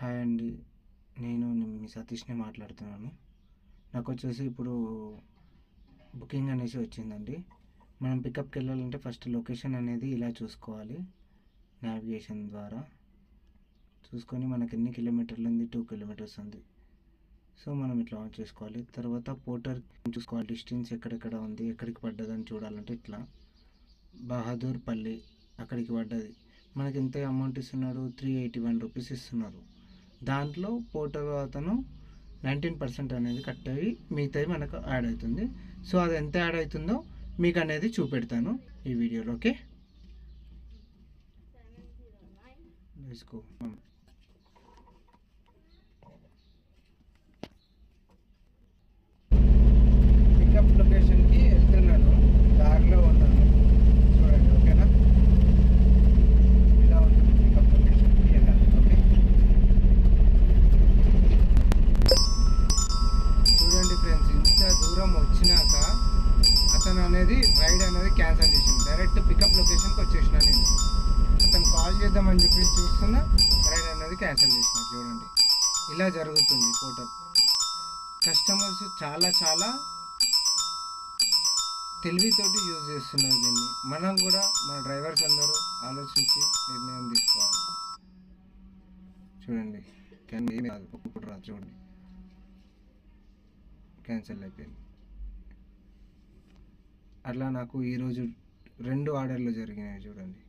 Hi అండి. నేను మీ సతీష్ని మాట్లాడుతున్నాను. నాకు వచ్చేసి ఇప్పుడు బుకింగ్ అనేసి వచ్చిందండి. మనం పికప్కి వెళ్ళాలంటే ఫస్ట్ లొకేషన్ అనేది ఇలా చూసుకోవాలి. నావిగేషన్ ద్వారా. చూసుకొని మనకి ఎన్ని కిలోమీటర్లు ఉంది? టూ కిలోమీటర్స్ ఉంది. సో మనం ఇట్లా ఆన్ చేసుకోవాలి. తర్వాత పోర్టర్ చూసుకోవాలి. డిస్టెన్స్ ఎక్కడెక్కడ ఉంది? ఎక్కడికి పడ్డదని చూడాలంటే ఇట్లా. బహదూర్ పల్లి అక్కడికి పడ్డది. మనకి ఎంత అమౌంట్ ఇస్తున్నారు త్రీ ఎయిటీ వన్ రూపీస్ ఇస్తున్నారు. దాంట్లో పోర్టర్ అతను నైన్టీన్ పర్సెంట్ అనేది కట్ అయ్యి మిగతాయి మనకు యాడ్ అవుతుంది. సో అది ఎంత యాడ్ అవుతుందో మీకు అనేది చూపెడతాను ఈ వీడియోలో ఓకే వేసుకో పికప్ లొకేషన్కి వెళ్తున్నాను దారిలో ఉన్నాను చూడండి ఓకేనా ఇలా ఉంటుంది పికప్ లొకేషన్కి వెళ్ళాలి ఓకే చూడండి ఫ్రెండ్స్ ఇంత దూరం వచ్చినాక అతను అనేది రైడ్ అనేది క్యాన్సిల్ చేసింది డైరెక్ట్ పికప్ లొకేషన్కి వచ్చేసిన నేను. అతను కాల్ చేద్దామని చెప్పి చూస్తున్నా రైడ్ అనేది క్యాన్సిల్ చేసిన. చూడండి. ఇలా జరుగుతుంది పోర్టల్ కస్టమర్స్ చాలా చాలా తెలివితోటి యూజ్ చేస్తున్నారు దీన్ని. మనం కూడా మన డ్రైవర్స్ అందరూ ఆలోచించి నిర్ణయం తీసుకోవాలి. చూడండి. కానీ ఏమి కాదు. చూడండి. క్యాన్సిల్ అయిపోయింది. అట్లా నాకు ఈరోజు రెండు ఆర్డర్లు జరిగినాయి చూడండి.